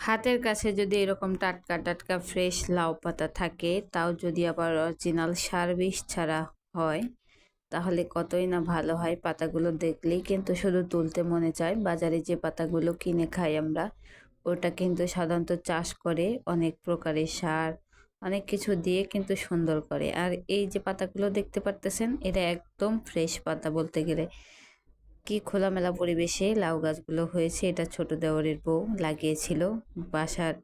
হাতের কাছে যদি এরকম টাটকা টাটকা ফ্রেশ লাউ পাতা থাকে, তাও যদি আবার অরিজিনাল সার বিষ ছাড়া হয়, তাহলে কতই না ভালো হয় পাতাগুলো দেখলেই। কিন্তু শুধু তুলতে মনে চায়। বাজারে যে পাতাগুলো কিনে খাই আমরা, ওটা কিন্তু সাধারণত চাষ করে অনেক প্রকারের সার, অনেক কিছু দিয়ে কিন্তু সুন্দর করে। আর এই যে পাতাগুলো দেখতে পারতেছেন, এটা একদম ফ্রেশ পাতা বলতে গেলে। কি খোলামেলা পরিবেশে লাউ গাছগুলো হয়েছে, এটা ছোট দেওয়ারের বউ লাগিয়েছিল। বাসার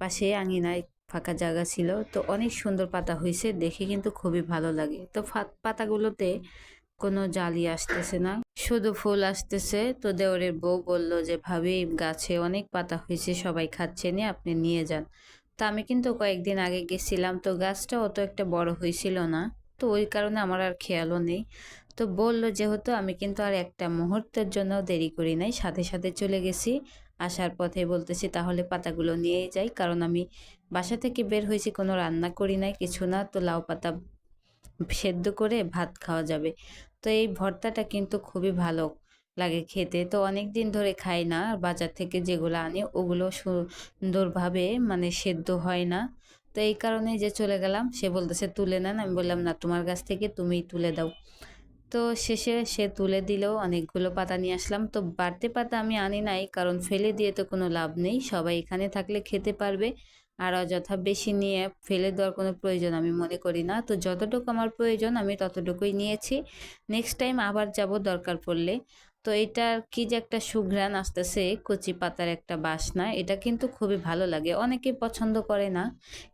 পাশে আঙিনায় ফাঁকা জায়গা ছিল। তো অনেক সুন্দর পাতা হয়েছে, দেখে কিন্তু খুবই ভালো লাগে। তো পাতাগুলোতে কোনো জালি আসতেছে না, শুধু ফুল আসতেছে। তো দেওরের বউ বলল যে, ভাবি, গাছে অনেক পাতা হয়েছে, সবাই খাচ্ছে, নিয়ে আপনি নিয়ে যান। তো আমি কিন্তু কয়েকদিন আগে গেছিলাম, তো গাছটা অত একটা বড় হয়েছিল না। তো ওই কারণে আমার আর খেয়ালও নেই। তো বলল যেহেতু আমি কিন্তু আর একটা মুহূর্তের জন্য দেরি করি নাই, সাথে সাথে চলে গেছি। আসার পথে বলতেছি, তাহলে পাতাগুলো নিয়েই যাই, কারণ আমি বাসা থেকে বের হয়েছি, কোনো রান্না করি নাই, কিছু না, তো লাউ পাতা সেদ্ধ করে ভাত খাওয়া যাবে। তো এই ভর্তাটা কিন্তু খুবই ভালো লাগে খেতে। তো অনেক দিন ধরে খাই না বাজার থেকে যেগুলো আনি, ওগুলো সুন্দরভাবে মানে সেদ্ধ হয় না। তো এই কারণে যে চলে গেলাম, সে বলতেছে, তুলে নেন। আমি বললাম, না, তোমার কাছ থেকে তুমিই তুলে দাও। তো শেষে সে তুলে দিলেও অনেকগুলো পাতা নিয়ে আসলাম। তো বাড়তে পাতা আমি আনি নাই, কারণ ফেলে দিয়ে তো কোনো লাভ নেই। সবাই এখানে থাকলে খেতে পারবে, আর অযথা বেশি নিয়ে ফেলে দেওয়ার কোনো প্রয়োজন আমি মনে করি না। তো যতটুকু আমার প্রয়োজন, আমি ততটুকুই নিয়েছি। নেক্সট টাইম আবার যাব দরকার পড়লে। তো এটার কি যে একটা সুঘ্রাণ আসতেছে, কচি পাতার একটা বাসনা। এটা কিন্তু খুবই ভালো লাগে। অনেকে পছন্দ করে না,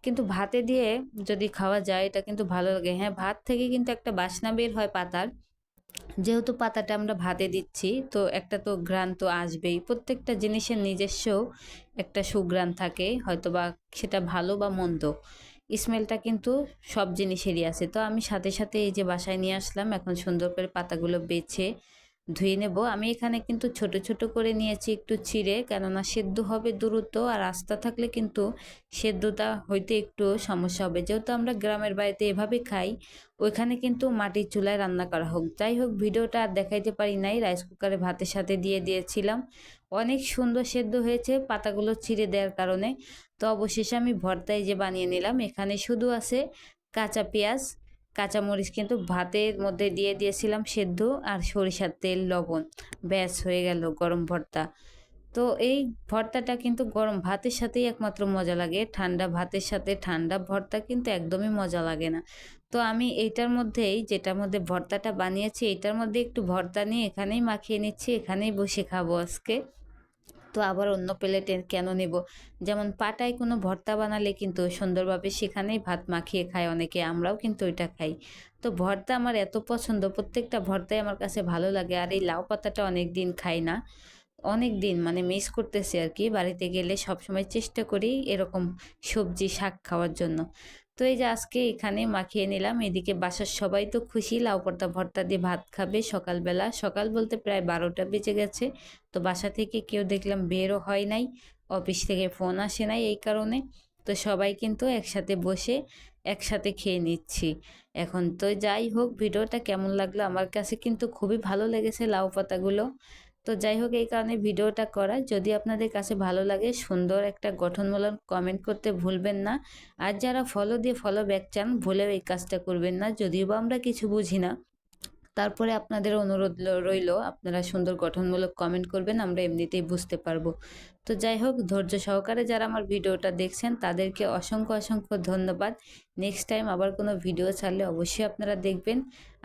কিন্তু ভাতে দিয়ে যদি খাওয়া যায়, এটা কিন্তু ভালো লাগে। হ্যাঁ ভাত থেকে কিন্তু একটা বাসনা বের হয় পাতার। যেহেতু পাতাটা আমরা ভাতে দিচ্ছি, তো একটা তো ঘ্রাণ তো আসবেই। প্রত্যেকটা জিনিসের নিজস্ব একটা সুঘ্রাণ থাকে হয়তো বা সেটা ভালো বা মন্দ। স্মেলটা কিন্তু সব জিনিসেরই আছে। তো আমি সাথে সাথে এই যে বাসায় নিয়ে আসলাম, এখন সুন্দর করে পাতাগুলো বেছে ধুয়ে নেব। আমি এখানে কিন্তু ছোট ছোট করে নিয়েছি একটু ছিঁড়ে, কেননা সেদ্ধ হবে দ্রুত আর আস্তা থাকলে কিন্তু সেদ্ধটা হইতে একটু সমস্যা হবে। যেহেতু আমরা গ্রামের বাড়িতে এভাবে খাই, ওইখানে কিন্তু মাটির চুলায় রান্না করা হোক। যাই হোক, ভিডিওটা আর দেখাইতে পারি নাই, রাইস কুকারে ভাতের সাথে দিয়ে দিয়েছিলাম। অনেক সুন্দর সেদ্ধ হয়েছে পাতাগুলো ছিঁড়ে দেওয়ার কারণে। তো অবশেষে আমি ভর্তায় যে বানিয়ে নিলাম, এখানে শুধু আছে কাঁচা পেঁয়াজ কাঁচামরিচ কিন্তু ভাতের মধ্যে দিয়ে দিয়েছিলাম সেদ্ধ আর সরিষার তেল, লবণ। ব্যাস, হয়ে গেল গরম ভর্তা। তো এই ভর্তাটা কিন্তু গরম ভাতের সাথেই একমাত্র মজা লাগে। ঠান্ডা ভাতের সাথে ঠান্ডা ভর্তা কিন্তু একদমই মজা লাগে না। তো আমি এইটার মধ্যেই, যেটার মধ্যে ভর্তাটা বানিয়েছি, এইটার মধ্যে একটু ভর্তা নিয়ে এখানেই মাখিয়ে নিচ্ছি, এখানেই বসে খাব আজকে। তো আবার অন্য প্লেটে কেন নেব? যেমন পাটায় কোনো ভর্তা বানালে কিন্তু সুন্দরভাবে সেখানেই ভাত মাখিয়ে খায় অনেকে, আমরাও কিন্তু ওইটা খাই। তো ভর্তা আমার এত পছন্দ, প্রত্যেকটা ভর্তাই আমার কাছে ভালো লাগে আর এই লাউ পাতাটা অনেক দিন খাই না। অনেক দিন মানে মিস করতেছি আর কি বাড়িতে গেলে সবসময় চেষ্টা করি এরকম সবজি, শাক খাওয়ার জন্য। তো এই যে আজকে এখানে মাখিয়ে নিলাম, এদিকে বাসার সবাই তো খুশি। লাউ ভর্তা দিয়ে ভাত খাবে সকালবেলা। সকাল বলতে প্রায় বারোটা বেজে গেছে। তো বাসা থেকে কেউ দেখলাম বেরও হয় নাই, অফিস থেকে ফোন আসে নাই এই কারণে। তো সবাই কিন্তু একসাথে বসে একসাথে খেয়ে নিচ্ছি। এখন তো যাই হোক, ভিডিওটা কেমন লাগল আমার কাছে কিন্তু খুবই ভালো লেগেছে লাউ পাতাগুলো। তো যাই হোক, এই কারণে ভিডিওটা করা। যদি আপনাদের কাছে ভালো লাগে, সুন্দর একটা গঠনমূলক কমেন্ট করতে ভুলবেন না। আর যারা ফলো দিয়ে ফলো ব্যাক চান, ভুলেও এই কাজটা করবেন না। যদিও বা আমরা কিছু বুঝি না। তারপরে আপনাদের অনুরোধ রইল, আপনারা সুন্দর গঠনমূলক কমেন্ট করবেন, আমরা এমনিতেই বুঝতে পারব। তো যাই হোক, ধৈর্য সহকারে যারা আমার ভিডিওটা দেখছেন, তাদেরকে অসংখ্য অসংখ্য ধন্যবাদ। নেক্সট টাইম আবার কোনো ভিডিও ছাড়লে অবশ্যই আপনারা দেখবেন।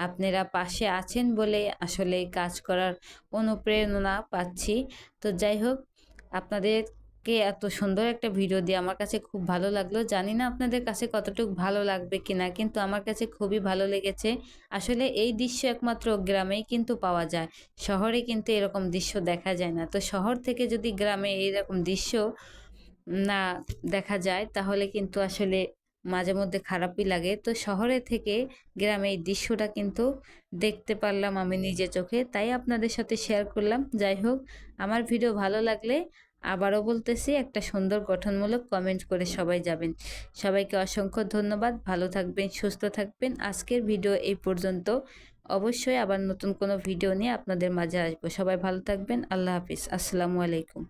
আপনারা পাশে আছেন বলে আসলে কাজ করার অনুপ্রেরণা পাচ্ছি। তো যাই হোক, আপনাদের কে এত সুন্দর একটা ভিডিও দিয়ে আমার কাছে খুব ভালো লাগল। জানি না আপনাদের কাছে কতটুকু ভালো লাগবে কিনা, কিন্তু আমার কাছে খুবই ভালো লেগেছে। আসলে এই দৃশ্য একমাত্র গ্রামেই কিন্তু পাওয়া যায়, শহরে কিন্তু এরকম দৃশ্য দেখা যায় না। তো শহর থেকে যদি গ্রামে এইরকম দৃশ্য না দেখা যায়, তাহলে কিন্তু আসলে মাঝে মধ্যে খারাপই লাগে। তো শহরে থেকে গ্রামে এই দৃশ্যটা কিন্তু দেখতে পারলাম আমি নিজে চোখে, তাই আপনাদের সাথে শেয়ার করলাম। যাই হোক, আমার ভিডিও ভালো লাগলে আবারও বলতেছি, একটা সুন্দর গঠনমূলক কমেন্ট করে সবাই যাবেন। সবাইকে অসংখ্য ধন্যবাদ। ভালো থাকবেন, সুস্থ থাকবেন। আজকের ভিডিও এই পর্যন্ত অবশ্যই আবার নতুন কোনো ভিডিও নিয়ে আপনাদের মাঝে আসব। সবাই ভালো থাকবেন। আল্লাহ হাফিজ। আসসালামু আলাইকুম।